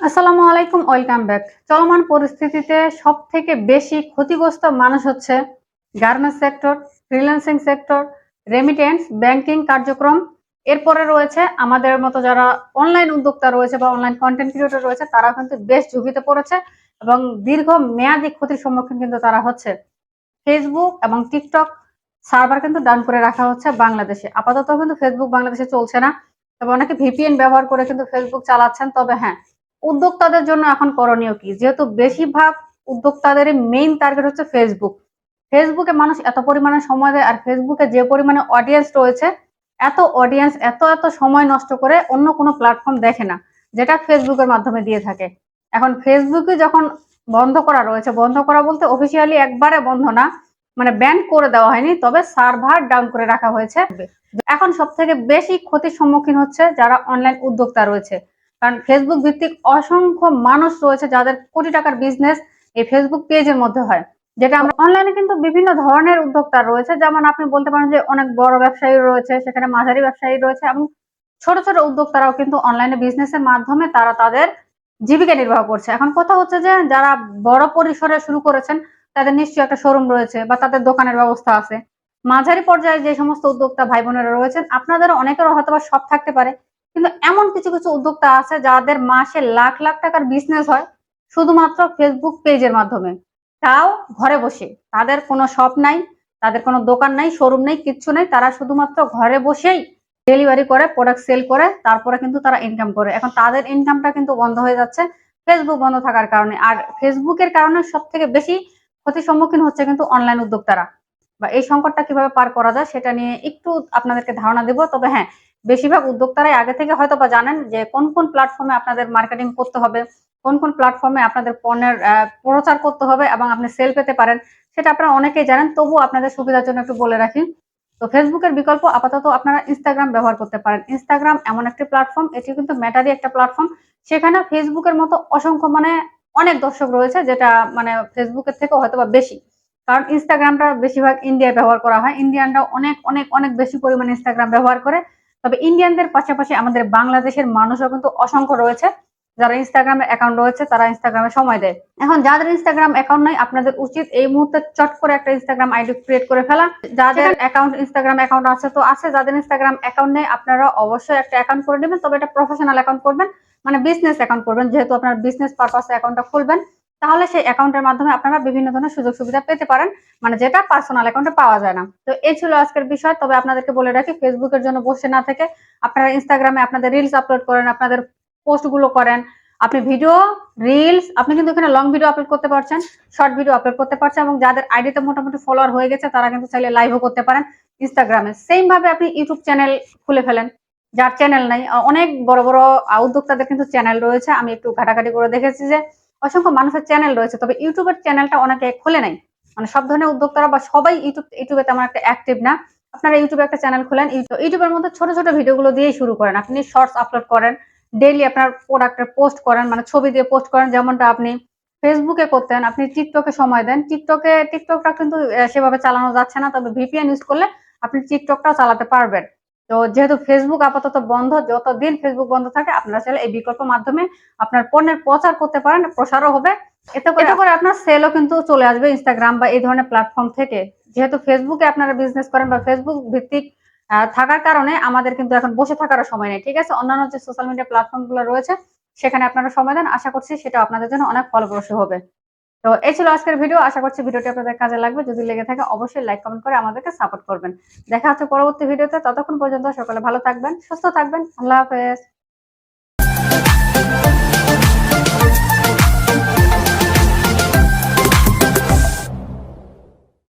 আসসালামু আলাইকুম, welcome back. চলমান পরিস্থিতিতে সব থেকে বেশি ক্ষতিগ্রস্ত মানুষ হচ্ছে garments sector, freelancing sector remittance banking কার্যক্রম। এরপরে রয়েছে আমাদের মতো যারা অনলাইন উদ্যোক্তা রয়েছে বা অনলাইন কন্টেন্ট ক্রিয়েটর রয়েছে, তারা কিন্তু বেশ ঝুঁকিতে পড়েছে এবং দীর্ঘ মেয়াদি ক্ষতির সম্মুখীন কিন্তু তারা হচ্ছে ফেসবুক এবং টিকটক সার্ভার কিন্তু ডাউন করে রাখা হচ্ছে বাংলাদেশে। আপাতত কিন্তু ফেসবুক বাংলাদেশে চলছে না। তবে অনেকে ভিপিএন ব্যবহার করে কিন্তু ফেসবুক চালাচ্ছেন। তবে হ্যাঁ উদ্যোক্তাদের জন্য এখন করণীয় কি? যেহেতু বেশিরভাগ উদ্যোক্তাদের মেইন টার্গেট হচ্ছে ফেসবুক ফেসবুকে মানুষ এত পরিমাণে সময় দেয় আর ফেসবুকে যে পরিমাণে অডিয়েন্স রয়েছে, এত অডিয়েন্স এত এত সময় নষ্ট করে অন্য কোনো প্ল্যাটফর্ম দেখে না, যেটা ফেসবুকের মাধ্যমে দিয়ে থাকে। এখন ফেসবুকে যখন বন্ধ করা রয়েছে, বন্ধ করা বলতে অফিসিয়ালি একবারে বন্ধ না মানে ব্যান করে দেওয়া হয়নি, তবে সার্ভার ডাউন করে রাখা হয়েছে। এখন সব থেকে বেশি ক্ষতির সম্মুখীন হচ্ছে যারা অনলাইন উদ্যোক্তা রয়েছে। কারণ ফেসবুক ভিত্তিক অসংখ্য মানুষ রয়েছে যাদের কোটি টাকার বিজনেস এই ফেসবুক পেজের মধ্যে হয়। যেটা আমরা অনলাইনে কিন্তু বিভিন্ন ধরনের উদ্যোক্তা রয়েছে। যেমন আপনি বলতে পারেন যে অনেক বড় ব্যবসায়ী রয়েছে, সেখানে মাঝারি ব্যবসায়ী রয়েছে এবং ছোট ছোট উদ্যোক্তারাও কিন্তু অনলাইনে বিজনেসের মাধ্যমে তারা তাদের জীবিকা নির্বাহ করছে। এখন কথা হচ্ছে যে যারা বড় পরিসরে শুরু করেছেন, তাদের নিশ্চয়ই একটা শোরুম রয়েছে বা তাদের দোকানের ব্যবস্থা আছে। মাঝারি পর্যায়ে যে সমস্ত উদ্যোক্তা ভাই বোনেরা রয়েছেন আপনাদের অনেকেরও হয়তো বা সব থাকতে পারে কিন্তু এমন কিছু কিছু উদ্যোক্তা আছে যাদের মাসে লাখ লাখ টাকার বিজনেস হয়, শুধুমাত্র ফেসবুক পেজের মাধ্যমে। তাও ঘরে বসে। তাদের কোনো শপ নাই, তাদের কোনো দোকান নাই শোরুম নেই, কিচ্ছু নেই। তারা শুধুমাত্র ঘরে বসেই ডেলিভারি করে প্রোডাক্ট সেল করে, তারপরে কিন্তু তারা ইনকাম করে। এখন তাদের ইনকামটা কিন্তু বন্ধ হয়ে যাচ্ছে ফেসবুক বন্ধ থাকার কারণে। আর ফেসবুকের কারণে সব থেকে বেশি ক্ষতির সম্মুখীন হচ্ছে কিন্তু অনলাইন উদ্যোক্তারা। বা এই সংকটটা কীভাবে পার করা যায় সেটা নিয়ে একটু আপনাদেরকে ধারণা দেব। তবে হ্যাঁ বেশিরভাগ উদ্যোক্তারাই আগে থেকে হয়তো বা জানেন যে কোন কোন প্ল্যাটফর্মে আপনাদের মার্কেটিং করতে হবে, কোন কোন প্ল্যাটফর্মে আপনাদের পণ্যের প্রচার করতে হবে এবং আপনি সেল পেতে পারেন। সেটা আপনারা অনেকেই জানেন তবু আপনাদের সুবিধার জন্য একটু বলে রাখি। তো ফেসবুকের বিকল্প আপাতত আপনারা ইনস্টাগ্রাম ব্যবহার করতে পারেন। ইনস্টাগ্রাম এমন একটি প্ল্যাটফর্ম এটি কিন্তু ম্যাটারি একটা প্ল্যাটফর্ম সেখানে ফেসবুকের মতো অসংখ্য মানে অনেক দর্শক রয়েছে যেটা মানে ফেসবুকের থেকে হয়তো বা বেশি। কারণ ইনস্টাগ্রামটা বেশিরভাগ ইন্ডিয়ায় ব্যবহার করা হয়। ইন্ডিয়ানরা অনেক অনেক অনেক বেশি পরিমাণে ইনস্টাগ্রাম ব্যবহার করে। তবে ইন্ডিয়ানদের পাশাপাশি আমাদের বাংলাদেশের মানুষও কিন্তু অসংখ্য রয়েছে। যারা ইনস্টাগ্রামে অ্যাকাউন্ট রয়েছে তারা ইনস্টাগ্রামে সময় দেয়। এখন যাদের ইনস্টাগ্রাম অ্যাকাউন্ট নাই আপনাদের উচিত এই মুহূর্তে চট করে একটা ইনস্টাগ্রাম আইডি ক্রিয়েট করে ফেলা। যাদের অ্যাকাউন্ট ইনস্টাগ্রাম অ্যাকাউন্ট আছে তো আছে। যাদের ইনস্টাগ্রাম অ্যাকাউন্ট নেই আপনারা অবশ্যই একটা অ্যাকাউন্ট করে নেবেন। তবে এটা প্রফেশনাল অ্যাকাউন্ট করবেন মানে বিজনেস অ্যাকাউন্ট করবেন। যেহেতু আপনার বিজনেস পারপাসে অ্যাকাউন্টটা খুলবেন। তাহলে সেই অ্যাকাউন্টের মাধ্যমে আপনারা বিভিন্ন ধরনের সুযোগ সুবিধা পেতে পারেন মানে যেটা পার্সোনাল অ্যাকাউন্টে পাওয়া যায় না। তো এই ছিল আজকের বিষয়। তবে আপনাদেরকে বলে রাখি ফেসবুকের জন্য বসে না থেকে আপনারা ইনস্টাগ্রামে আপনাদের রিলস আপলোড করেন, আপনাদের পোস্টগুলো করেন। আপনি ভিডিও রিলস আপনি কিন্তু এখানে লং ভিডিও আপলোড করতে পারছেন শর্ট ভিডিও আপলোড করতে পারছেন এবং যাদের আইডিতে মোটামুটি ফলোয়ার হয়ে গেছে, তারা কিন্তু চাইলে লাইভও করতে পারেন ইনস্টাগ্রামে সেম ভাবে আপনি ইউটিউব চ্যানেল খুলে ফেলেন, যার চ্যানেল নাই। অনেক বড় বড় উদ্যোক্তাদের কিন্তু চ্যানেল রয়েছে। আমি একটু ঘাটাঘাটি করে দেখেছি যে অসংখ্য মানুষের চ্যানেল রয়েছে, তবে ইউটিউবের চ্যানেলটা অনেকে খুলে নাই। মানে সব ধরনের উদ্যোক্তারা বা সবাই ইউটিউব, ইউটিউবে তেমন একটা অ্যাক্টিভ না। আপনারা ইউটিউবে একটা চ্যানেল খুলেন ইউটিউবের মধ্যে ছোট ছোট ভিডিওগুলো দিয়েই শুরু করেন। আপনি শর্টস আপলোড করেন ডেইলি আপনার প্রোডাক্টের পোস্ট করেন মানে ছবি দিয়ে পোস্ট করেন, যেমনটা আপনি ফেসবুকে করতেন, আপনি টিকটকে সময় দেন। টিকটকে টিকটকটা কিন্তু সেভাবে চালানো যাচ্ছে না, তবে ভিপিএন ইউজ করলে আপনি টিকটকটাও চালাতে পারবেন। তো যেহেতু ফেসবুক আপাতত বন্ধ যতদিন ফেসবুক বন্ধ থাকে আপনারা চাইলে এই বিকল্প মাধ্যমে আপনার পণ্যের প্রচার করতে পারেন প্রসারও হবে। এতে করে করে আপনার সেলও কিন্তু চলে আসবে ইনস্টাগ্রাম বা এই ধরনের প্ল্যাটফর্ম থেকে। যেহেতু ফেসবুকে আপনারা বিজনেস করেন বা ফেসবুক ভিত্তিক থাকার কারণে আমাদের কিন্তু এখন বসে থাকারও সময় নেই ঠিক আছে? অন্যান্য যে সোশ্যাল মিডিয়া প্ল্যাটফর্মগুলো রয়েছে সেখানে আপনারা সময় দেন। আশা করছি সেটা আপনাদের জন্য অনেক ফলপ্রসূ হবে। তো এই ছিল আজকের ভিডিও আশা করছি ভিডিওটি আপনাদের কাজে লাগবে। যদি লেগে থাকে, অবশ্যই লাইক কমেন্ট করে আমাদেরকে সাপোর্ট করবেন। দেখা হচ্ছে পরবর্তী ভিডিওতে ততক্ষণ পর্যন্ত সকলে ভালো থাকবেন, সুস্থ থাকবেন। আল্লাহ হাফেজ।